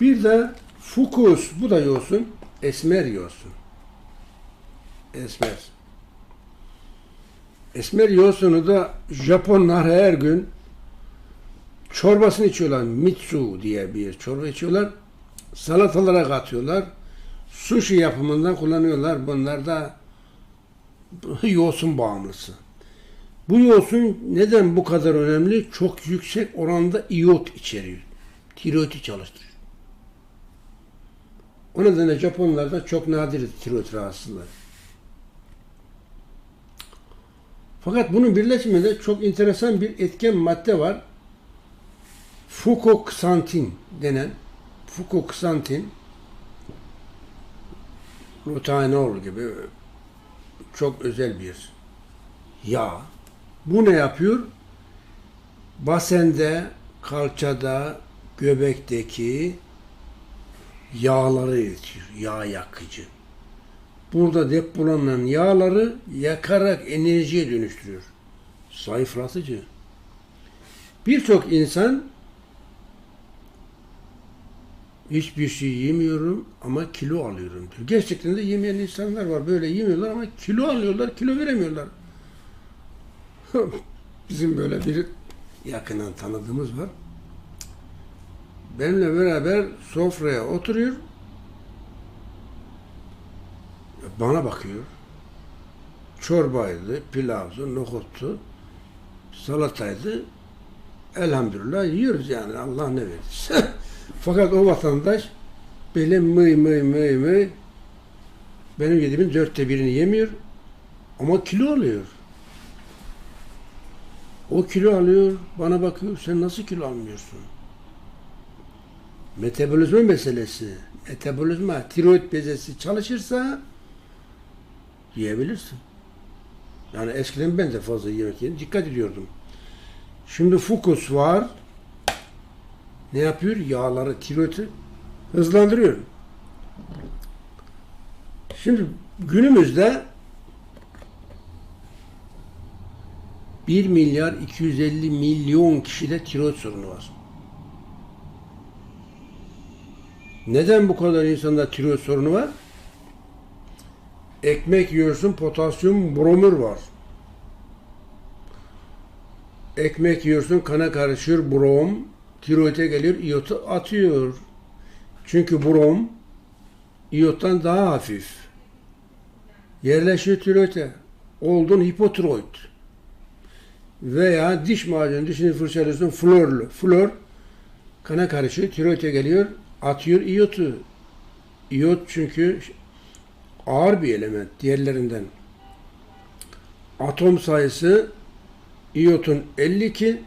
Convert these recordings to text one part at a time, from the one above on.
Bir de fukus, bu da yosun, esmer yosun. Esmer. Esmer yosunu da Japonlar her gün çorbasını içiyorlar. Mitsu diye bir çorba içiyorlar. Salatalara katıyorlar. Sushi yapımından kullanıyorlar. Bunlar da yosun bağımlısı. Bu yosun neden bu kadar önemli? Çok yüksek oranda iot içeriyor. Tiroidi çalıştırıyor. O nedenle Japonlarda çok nadir tiroid rahatsızlığı. Fakat bunun birleşiminde çok enteresan bir etken madde var. Fukoksantin denen fukoksantin rutanol gibi çok özel bir yağ. Bu ne yapıyor? Basende, kalçada, göbekteki yağları eritiyor. Yağ yakıcı. Burada depolanan yağları yakarak enerjiye dönüştürüyor. Zayıflatıcı. Birçok insan hiçbir şey yemiyorum ama kilo alıyorum diyor. Gerçekten de yemeyen insanlar var. Böyle yemiyorlar ama kilo alıyorlar, kilo veremiyorlar. Bizim böyle bir yakından tanıdığımız var. Benimle beraber sofraya oturuyor. Bana bakıyor. Çorbaydı, pilavdı, nohuttu, salataydı. Elhamdülillah yiyoruz yani Allah ne verirse. Fakat o vatandaş böyle mıy mıy mıy mıy benim yediğimin dörtte birini yemiyor ama kilo alıyor. O kilo alıyor, bana bakıyor, sen nasıl kilo almıyorsun? Metabolizma meselesi, metabolizma, tiroid bezesi çalışırsa yiyebilirsin. Yani eskiden ben de fazla yemek yedim, dikkat ediyordum. Şimdi fokus var, ne yapıyor? Yağları, tiroidi hızlandırıyor. Şimdi günümüzde 1 milyar 250 milyon kişide tiroid sorunu var. Neden bu kadar insanda tiroid sorunu var? Ekmek yiyorsun, potasyum bromür var. Ekmek yiyorsun, kana karışıyor brom, tiroide geliyor, iyotu atıyor. Çünkü brom iyottan daha hafif. Yerleşiyor tiroide. Oldun hipotiroid. Veya diş macunu, dişini fırçalıyorsun, florlu. Flor kana karışıyor, tiroide geliyor, atıyor iyotu. İyot çünkü ağır bir element diğerlerinden. Atom sayısı iyotun 52,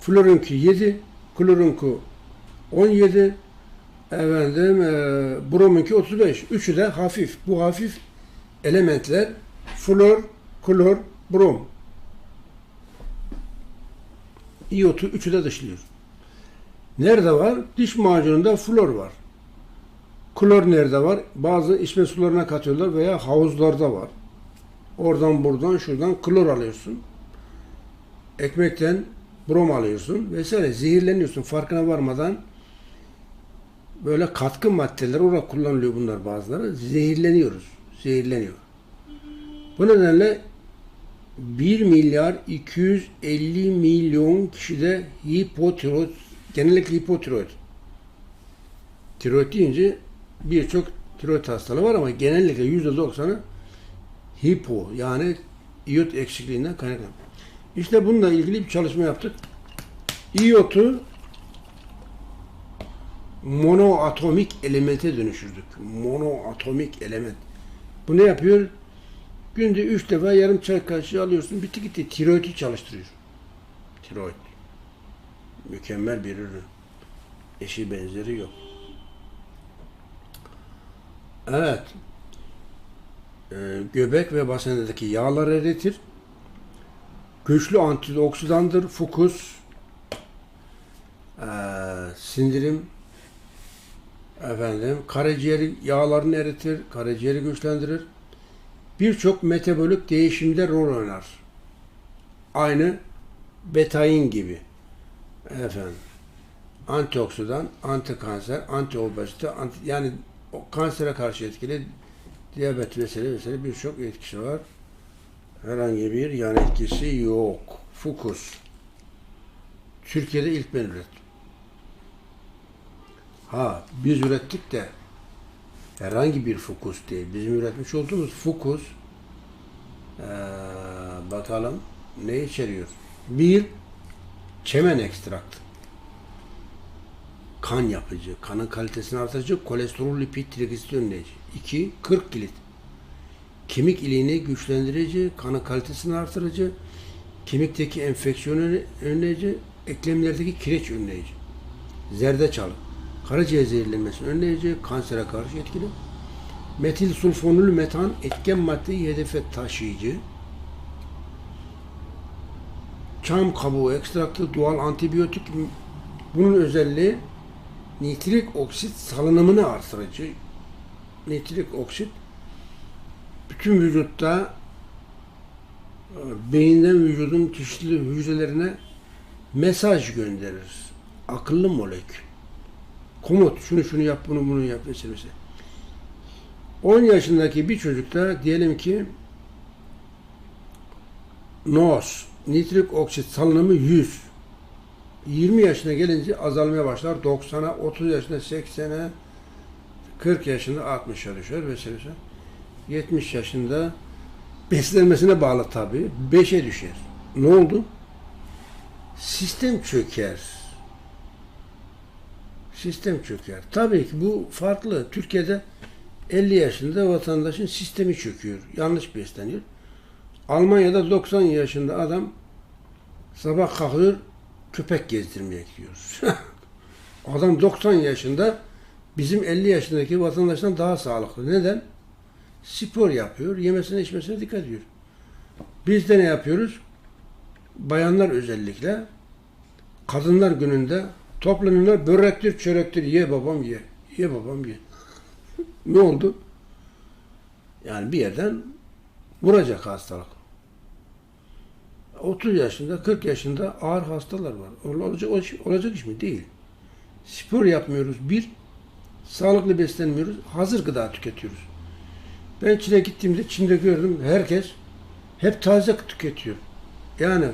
florunki 7, klorunku 17, efendim e, bromunki 35. Üçü de hafif. Bu hafif elementler flor, klor, brom. İyotu üçü de dışlıyor. Nerede var? Diş macununda flor var. Klor nerede var? Bazı içme sularına katıyorlar veya havuzlarda var. Oradan buradan şuradan klor alıyorsun. Ekmekten brom alıyorsun vesaire. Zehirleniyorsun farkına varmadan böyle katkı maddeler olarak kullanılıyor bunlar bazıları. Zehirleniyoruz. Zehirleniyor. Bu nedenle 1 milyar 250 milyon kişide hipotiroid, genellikle hipotiroid. Tiroid deyince birçok tiroid hastalığı var ama genellikle %90'ı hipo yani iyot eksikliğinden kaynaklanıyor. İşte bununla ilgili bir çalışma yaptık. İyotu monoatomik elemente dönüştürdük. Monoatomik element. Bu ne yapıyor? Günde üç defa yarım çay kaşığı alıyorsun. Bitti gitti. Tiroidi çalıştırıyor. Tiroid. Mükemmel bir ürün. Eşi benzeri yok. Evet. Ee, göbek ve basendeki yağlar eritir. Güçlü antioksidandır. Fokus, ee, sindirim, efendim, karaciğer yağlarını eritir, karaciğeri güçlendirir. Birçok metabolik değişimde rol oynar. Aynı betayin gibi. Efendim. antioksidan, antikanser, antiobezite, anti, yani o kansere karşı etkili diyabet vesaire vesaire birçok etkisi var. Herhangi bir yan etkisi yok. Fukus. Türkiye'de ilk ben ürettim. Ha biz ürettik de herhangi bir fukus değil. Bizim üretmiş olduğumuz fukus eee, bakalım ne içeriyor? Bir, çemen ekstraktı. Kan yapıcı, kanın kalitesini artırıcı, kolesterol, lipid, trigliserit önleyici. İki, 40 kilit. Kemik iliğini güçlendirici, kanın kalitesini artırıcı, kemikteki enfeksiyonu önleyici, eklemlerdeki kireç önleyici. Zerdeçal, karaciğer zehirlenmesini önleyici, kansere karşı etkili. Metil sulfonül metan etken maddeyi hedefe taşıyıcı. Çam kabuğu ekstraktı, doğal antibiyotik. Bunun özelliği nitrik oksit salınımını artırıcı. Nitrik oksit bütün vücutta e, beyinden vücudun çeşitli hücrelerine mesaj gönderir. Akıllı molekül. Komut, şunu şunu yap, bunu bunu yap mesela. 10 yaşındaki bir çocukta diyelim ki NOS, nitrik oksit salınımı 100. 20 yaşına gelince azalmaya başlar. 90'a, 30 yaşında 80'e, 40 yaşında 60'a düşer vesaire. 70 yaşında beslenmesine bağlı tabii. 5'e düşer. Ne oldu? Sistem çöker. Sistem çöker. Tabii ki bu farklı. Türkiye'de 50 yaşında vatandaşın sistemi çöküyor. Yanlış besleniyor. Almanya'da 90 yaşında adam sabah kalkıyor köpek gezdirmeye gidiyor. adam 90 yaşında bizim 50 yaşındaki vatandaştan daha sağlıklı. Neden? Spor yapıyor, yemesine içmesine dikkat ediyor. Biz de ne yapıyoruz? Bayanlar özellikle kadınlar gününde toplanıyorlar börektir, çörektir, ye babam ye, ye babam ye. ne oldu? Yani bir yerden vuracak hastalık. 30 yaşında, 40 yaşında ağır hastalar var. Olacak, olacak iş mi? Değil. Spor yapmıyoruz. Bir, sağlıklı beslenmiyoruz. Hazır gıda tüketiyoruz. Ben Çin'e gittiğimde Çin'de gördüm herkes hep taze tüketiyor. Yani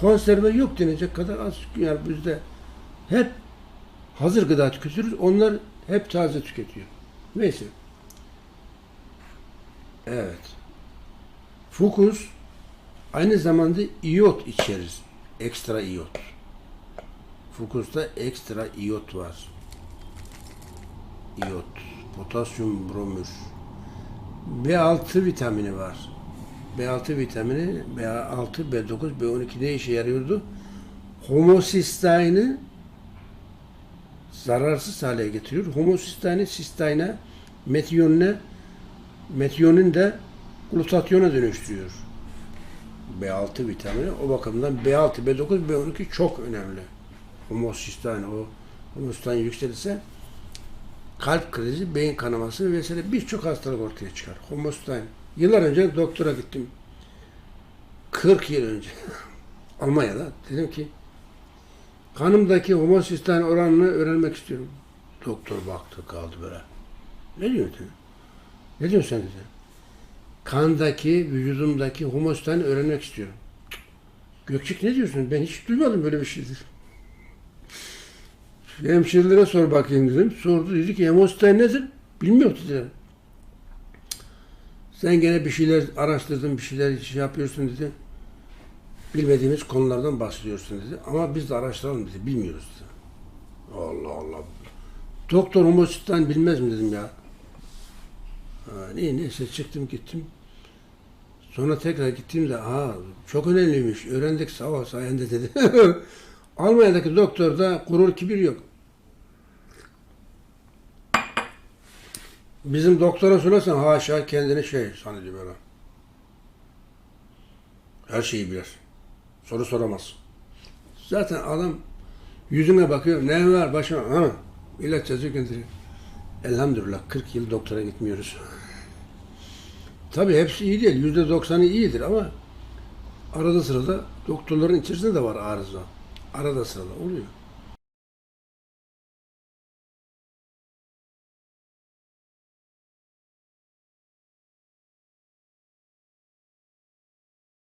konserve yok denecek kadar az. Yani bizde hep hazır gıda tüketiyoruz. Onlar hep taze tüketiyor. Neyse. Evet. Fukus aynı zamanda iyot içerir. Ekstra iyot. Fukusta ekstra iyot var. İyot. Potasyum bromür. B6 vitamini var. B6 vitamini B6, B9, B12 ne işe yarıyordu? Homosistaini zararsız hale getiriyor. Homosistaini sistine, metiyonine, metiyonin de glutatyona dönüştürüyor. B6 vitamini o bakımdan B6, B9, B12 çok önemli. Homosistaini o homosistaini yükselirse kalp krizi, beyin kanaması vesaire birçok hastalık ortaya çıkar. Homostatin. Yıllar önce doktora gittim. 40 yıl önce. Almanya'da. Dedim ki kanımdaki homostatin oranını öğrenmek istiyorum. Doktor baktı kaldı böyle. Ne dedi. Ne diyorsun sen dedi. Kandaki, vücudumdaki homostatin öğrenmek istiyorum. Gökçük ne diyorsun? Ben hiç duymadım böyle bir şey. Hemşirelere sor bakayım dedim. Sordu dedi ki hemostatin nedir? Bilmiyor dedi. Sen gene bir şeyler araştırdın, bir şeyler şey yapıyorsun dedi. Bilmediğimiz konulardan bahsediyorsun dedi. Ama biz de araştıralım dedi. Bilmiyoruz dedi. Allah Allah. Doktor homostatin bilmez mi dedim ya. Ne, neyse çıktım gittim. Sonra tekrar gittiğimde ha çok önemliymiş. Öğrendik sağ ol sayende dedi. Almanya'daki doktorda gurur kibir yok. Bizim doktora söylersen haşa kendini şey zannediyor böyle. Her şeyi bilir. Soru soramaz. Zaten adam yüzüne bakıyor. Ne var başıma? Ha, ilaç yazıyor gönderiyor. Elhamdülillah 40 yıl doktora gitmiyoruz. Tabii hepsi iyi değil. Yüzde doksanı iyidir ama arada sırada doktorların içerisinde de var arıza. Arada sırada oluyor.